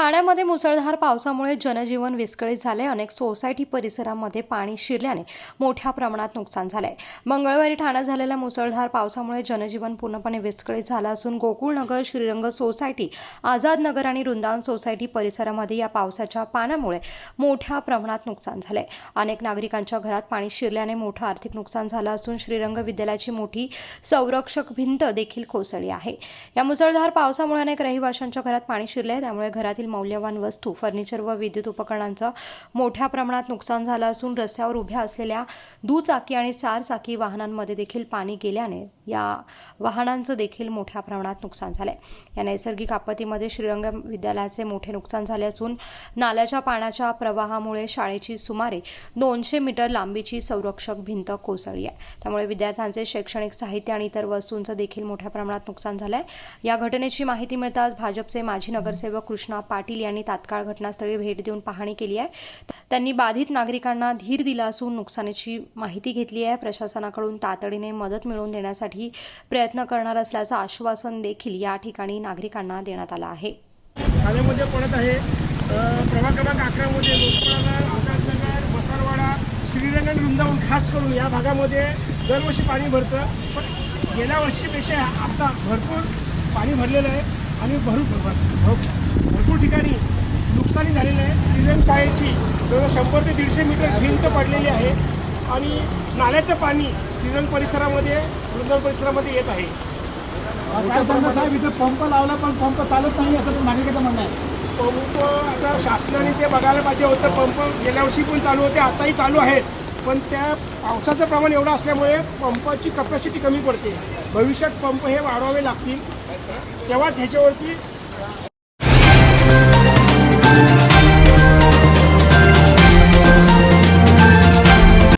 ठाण्यामध्ये मुसळधार पावसामुळे जनजीवन विस्कळीत झाले अनेक सोसायटी परिसरामध्ये पाणी शिरल्याने मोठ्या प्रमाणात नुकसान झालंय. मंगळवारी ठाण्यात झालेल्या मुसळधार पावसामुळे जनजीवन पूर्णपणे विस्कळीत झालं असून गोकुळनगर श्रीरंग सोसायटी आझाद नगर आणि वृंदावन सोसायटी परिसरामध्ये या पावसाच्या पाण्यामुळे मोठ्या प्रमाणात नुकसान झालंय. अनेक नागरिकांच्या घरात पाणी शिरल्याने मोठं आर्थिक नुकसान झालं असून श्रीरंग विद्यालयाची मोठी संरक्षक भिंत देखील कोसळली आहे. या मुसळधार पावसामुळे अनेक रहिवाशांच्या घरात पाणी शिरले आहे त्यामुळे घरातील मौल्यवान वस्तू फर्निचर व विद्युत उपकरणांचं मोठ्या प्रमाणात नुकसान झालं असून रस्त्यावर उभ्या असलेल्या दुचाकी आणि चार चाकी वाहनांमध्ये देखील पाणी गेल्याने या वाहनांचं देखील मोठ्या प्रमाणात नुकसान झालंय. या नैसर्गिक आपत्तीमध्ये श्रीरंग विद्यालयाचे मोठे नुकसान झाले असून नाल्याच्या पाण्याच्या प्रवाहामुळे शाळेची सुमारे दोनशे मीटर लांबीची संरक्षक भिंत कोसळली आहे. त्यामुळे विद्यार्थ्यांचे शैक्षणिक साहित्य आणि इतर वस्तूंचं देखील मोठ्या प्रमाणात नुकसान झालंय. या घटनेची माहिती मिळताच भाजपचे माजी नगरसेवक कृष्णा पाटील पाटील यांनी तात्काळ घटनास्थळी भेट देऊन पाहणी केली आहे. त्यांनी बाधित नागरिकांना धीर दिला असून नुकसानीची माहिती घेतली आहे. प्रशासनाकडून तातडीने मदत मिळवून देण्यासाठी प्रयत्न करणार असल्याचं आश्वासन देखील या ठिकाणी नागरिकांना देण्यात आलं आहे. ठाण्यामध्ये पडत आहे. प्रभाग क्रमांक अकरामध्ये लोकनगर आझादनगर मसारवाडा वृंदावन खास करून या भागामध्ये दरवर्षी पाणी भरतं. पण गेल्या वर्षीपेक्षा आता भरपूर पाणी भरलेलं आहे. आणि भरपूर भर- भरपूर ठिकाणी नुकसानी झालेलं आहे. श्रीरंग शाळेची जवळ शंभर ते दीडशे मीटर भिंत पडलेली आहे आणि नाल्याचं पाणी श्रीरंग परिसरामध्ये वृंदावन परिसरामध्ये येत आहे. साहेब इथे पंप लावला पण पंप चालत नाही असं नागरिकाचं म्हणणं आहे. पंप आता शासनाने ते बघायला पाहिजे होतं. पंप गेल्या वर्षी पण चालू होते आताही चालू आहेत. पण त्या पावसाचं प्रमाण एवढं असल्यामुळे पंपाची कपॅसिटी कमी पडते. भविष्यात पंप हे वाढवावे लागतील. तेव्हाच ह्याच्यावरती